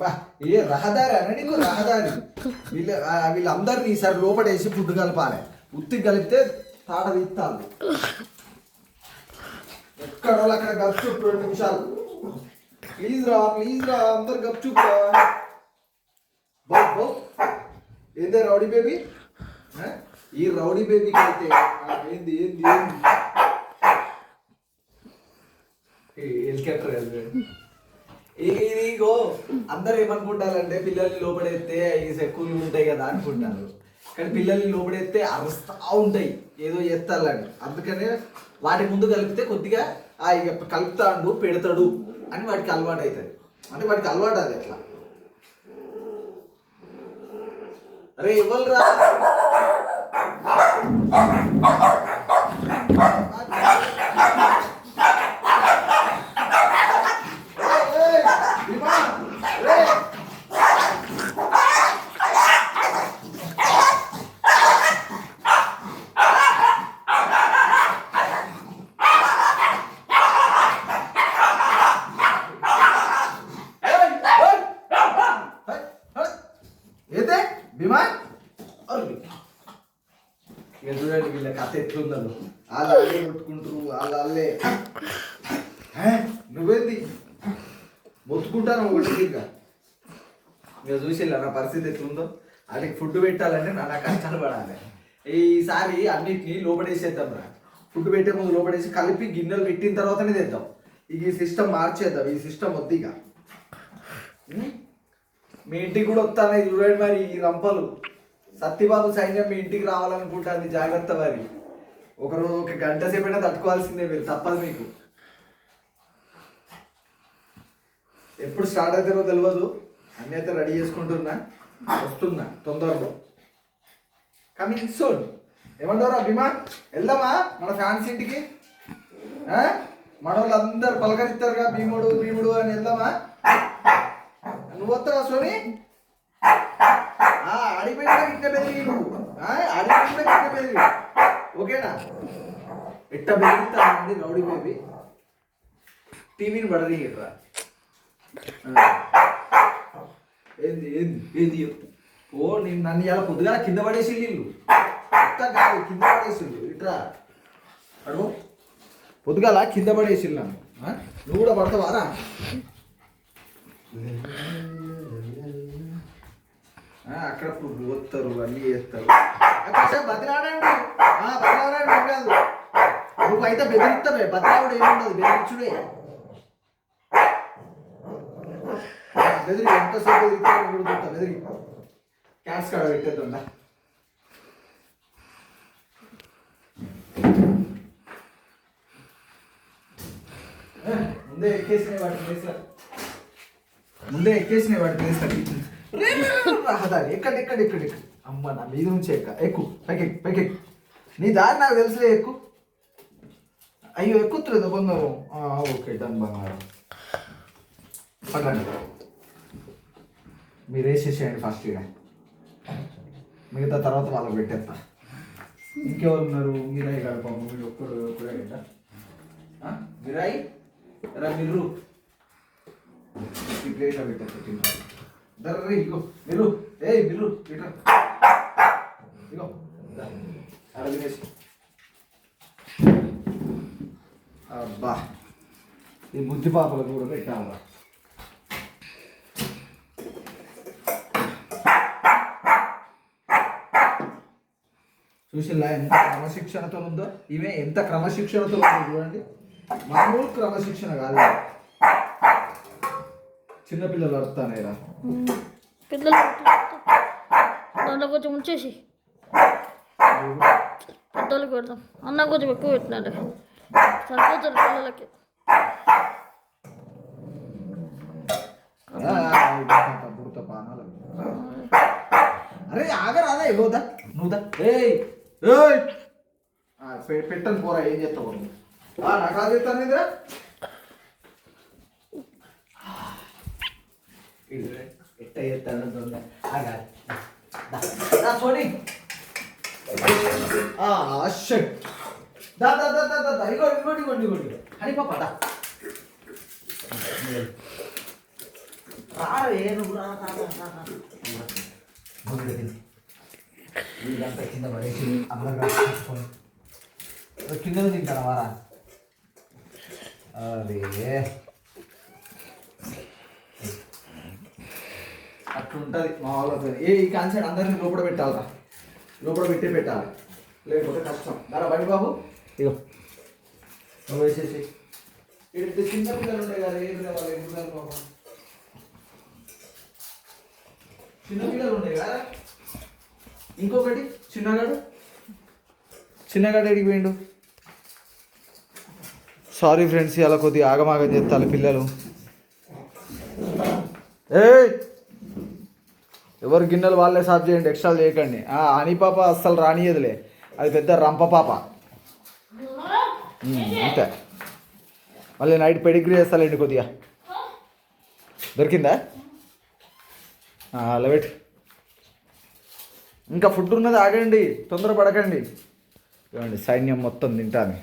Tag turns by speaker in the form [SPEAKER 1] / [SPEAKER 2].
[SPEAKER 1] బా ఏ రహదారి అన్న నీకు రహదారి. వీళ్ళ వీళ్ళందరినీ ఈసారి లోపడేసి ఫుడ్ కలపాలి. ఉత్తి కలిపితే తాట తీస్తాను ఎక్కడ అక్కడ గప్చుప్ రెండు నిమిషాలు. ప్లీజ్ రా ప్లీజ్ రా అందరు గప్చుప్ రా. ఏందే రౌడీ బేబీ? ఈ రౌడీ బేబీకి అయితే ఏంది ఏంది ఏంది? హెలికాప్టర్ ఇదిగో అందరు ఏమనుకుంటారంటే పిల్లల్ని లోపడెత్తే ఈ సెక్కులు ఉంటాయి కదా అనుకుంటారు. కానీ పిల్లల్ని లోపడెత్తే అరుస్తా ఉంటాయి. ఏదో చేస్తాలని అందుకనే వాటి ముందు కలిపితే కొద్దిగా ఆ ఇక కలుపుతాడు పెడతాడు అని వాటికి అలవాటు అవుతుంది అంటే వాటికి అలవాటు అది ఎట్లా అరే ఇవ్వరా ఏయ్, భీమా, రేయ్. ఏయ్, ఏయ్, ఏయ్, ఏయ్. ఏందే భీమా అరే. ఇక చూడండి వీళ్ళ కథ ఎట్లుందో. వాళ్ళు అల్లే కొట్టుకుంటారు వాళ్ళు అల్లే. నువ్వేంది? మొత్తుకుంటాను ఒకటి ఇంకా ఇక చూసిల్లా నా పరిస్థితి ఎట్లుందో? వాళ్ళకి ఫుడ్ పెట్టాలంటే నా కష్టాలు పడాలి. ఈసారి అన్నిటినీ లోపడేసేద్దాం రా. ఫుడ్ పెట్టే ముందు లోపడేసి కలిపి గిన్నెలు పెట్టిన తర్వాతనే తెద్దాం. ఇక ఈ సిస్టమ్ మార్చేద్దాం ఈ సిస్టమ్ వద్దు ఇక. మీ ఇంటికి కూడా వస్తాను చూడండి మరి ఈ రంపలు. సత్యబాబు సైన్యం మీ ఇంటికి రావాలనుకుంటుంది జాగ్రత్త మరి. ఒకరోజు ఒక గంట సేపైనా తట్టుకోవాల్సిందే మీరు తప్పదు మీకు. ఎప్పుడు స్టార్ట్ అవుతారో తెలియదు అన్నీ అయితే రెడీ చేసుకుంటున్నా. వస్తున్నా తొందరలో. కమింగ్ సోన్ ఏమంటారు అభిమాన్ వెళ్దామా? మన ఫ్యాన్స్ ఇంటికి? ఆ? మన అందరు పలకరిస్తారుగా భీముడు భీముడు అని వెళ్దామా? నువ్వు వస్తావా సోని? ఆ, ఆడిపోయినా గిట్ట నువ్వు ఆ, ఆడిపోయినా గిట్ట ఓకేనా? ఎట్ట బెదిరిస్తానండి రౌడీ బేబీ. టీవీని పడదీయరా ఏంది ఏంది ఏంది చెప్పు. ఓ నేను నన్ను ఇలా పొద్దుగా కింద పడేసి నీళ్ళు మొత్తం కాదు కింద పడేసి ఇట్రా. అడుగు. పొద్దుగాల కింద పడేసి నన్ను. నువ్వు కూడా పడతావారా అక్కడ ఫుడ్ పోతారు అన్నీ చేస్తారు. బతిరాడండి బతిరాడండి ఉండదు నువ్వు అయితే బెదిరిస్తావే బతిలావుడు ఏముండదు బెదిరించుడే. బెదిరి ఎంతసేపు బెదిరిస్తాను కూడా బెదిరి. క్యాష్ కాడ పెట్టేద్దా ముందే ఎక్కేసినాయి వాటి ముందే ఎక్కేసినాయి వాటి ప్లేస్లో రహదారి ఎక్కడ ఎక్కడ ఎక్కడ ఎక్కడ. అమ్మ నా మీద నుంచి ఎక్క. ఎక్కు పైకి పైకి నీ దారి నాకు తెలుసులే ఎక్కు. అయ్యో ఎక్కుతులేదు బంగారం. ఓకే డన్ బంగారం. పడండి మీరు వేసేసేయండి ఫస్ట్ ఇక. మిగతా తర్వాత వాళ్ళకి పెట్టేస్తా. ఇంకెవరు ఉన్నారు మీరాయి గడపము మీరు ఒక్కడు ఒక్కడే కదా. మీరాయి? రా మీరు. ఈ ప్లేట్లో పెట్టేస్తా తిన్నారు దర్రీ ఇగో బిల్లు ఏ బిల్లు ఇట్రా ఇగో అరగేసి అబ్బా. ఈ బుద్ధి పాపలకు కూడా పెట్టాలా చూసిల్లా ఎంత క్రమశిక్షణతో ఉందో ఇవే ఎంత క్రమశిక్షణతో ఉందో చూడండి. మామూలు క్రమశిక్షణ కాదు. చిన్నపిల్లలు అడుగుతానేరా
[SPEAKER 2] పిల్లలు దాంట్లో కొంచెం ఉంచేసి. పెద్దోళ్ళకి పెడదాం. అన్న కొంచెం ఎక్కువ పెట్టినాడు. సరిపోతుంది పిల్లలకి.
[SPEAKER 1] పుడత అరే ఆగరాదా ఇవ్వదా నువ్వుదా ఏయ్ ఏయ్. పెట్టను పోరా ఏం చేస్తావు? నాకు కాదు చెప్తాను ಎಟ್ಟ ಎತ್ತ ಅನ್ನೋದೊಂದು ಹಾಗಾಗಿ ನಾ ಸೋನಿ ಆ ಶಟ್ ದಾ ದಾ ದಾ ದಾ ದಾ ದಾ ಇಗೋ ಇಗೋ ಇಗೋ ಇಗೋ ಇಗೋ ಹರಿ ಪಾಪ ದಾ ರಾರ ಏನು ರಾ ರಾ ರಾ ರಾ ಬಂದಿದ್ದೀನಿ ಈಗ ಅಂತ ಕಿಂದ ಬರೆಸಿ ಅಮ್ಮಗ ಹಾಕೊಂಡು ಕಿಂದ ನಿಂತಾರ ವಾರ ಅರೇ అట్లుంటుంది మా వాళ్ళతో ఏ ఈ కాన్సెప్ట్ అందరినీ లోపల పెట్టాలరా. లోపల పెట్టే పెట్టాలి. లేకపోతే కష్టం. దారా బండి బాబు. ఇగో నువ్వు వేసేసి. ఇక్కడ చిన్న పిల్లలు ఉండే కదా ఏం వాళ్ళు ఎందుకు పాపం చిన్న పిల్లలు ఉండే కదా. ఇంకొకటి చిన్నగాడు. చిన్నగాడు ఎడికి పోయిండు? సారీ ఫ్రెండ్స్ ఇలా కొద్దిగా ఆగమాగం చేస్తారు పిల్లలు. ఏయ్! ఎవరు గిన్నెలు వాళ్ళే సాఫ్ చేయండి ఎక్స్ట్రా చేయకండి. అని పాప అస్సలు రానియదులే అది పెద్ద రంప పాప. అంతే. మళ్ళీ నైట్ పెడిగ్రీ చేస్తాలేండి కొద్దిగా. దొరికిందా? ఆ, అలా పెట్టు ఇంకా ఫుడ్ ఉన్నది ఆగండి తొందర పడకండి ఇవ్వండి సైన్యం మొత్తం తింటాను